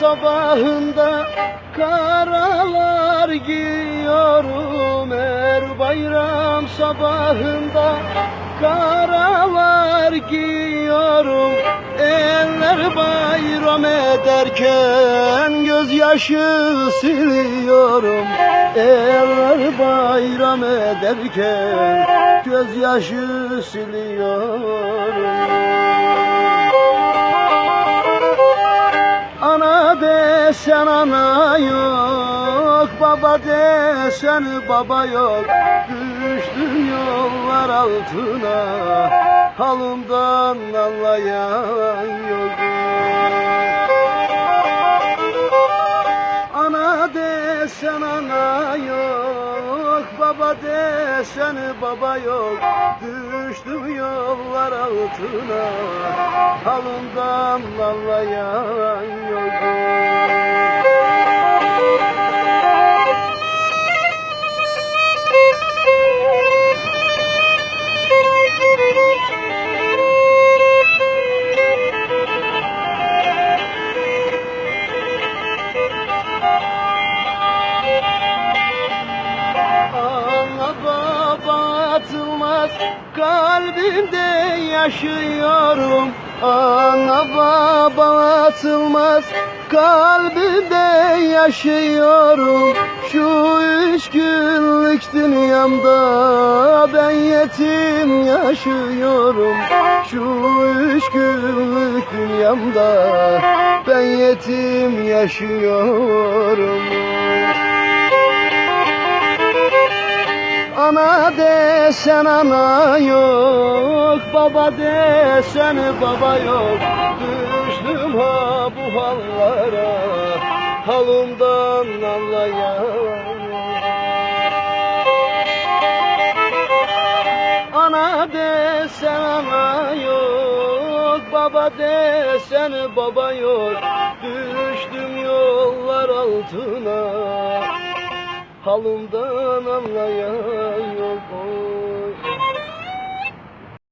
sabahında karalar giyiyorum. Her bayram sabahında karalar giyiyorum. Eller bayram ederken gözyaşı siliyorum. Eller bayram ederken gözyaşı siliyorum desen ana yok Baba desen baba yok. Düştüm yollar altına Halımdan anlayan yok. Ana desen ana yok Baba desen baba yok. Düştüm yollar altına Halımdan anlayan yok kalbimde yaşıyorum. Ana baba atılmaz. Kalbimde yaşıyorum. Şu üç günlük dünyamda ben yetim yaşıyorum. Şu üç günlük dünyamda ben yetim yaşıyorum. Ana desen ana yok Baba desen baba yok. Düştüm ha bu hallara Halımdan anlayan. Yok. Ana desen ana yok Baba desen baba yok. Düştüm yollar altına Halımdan anlayan yok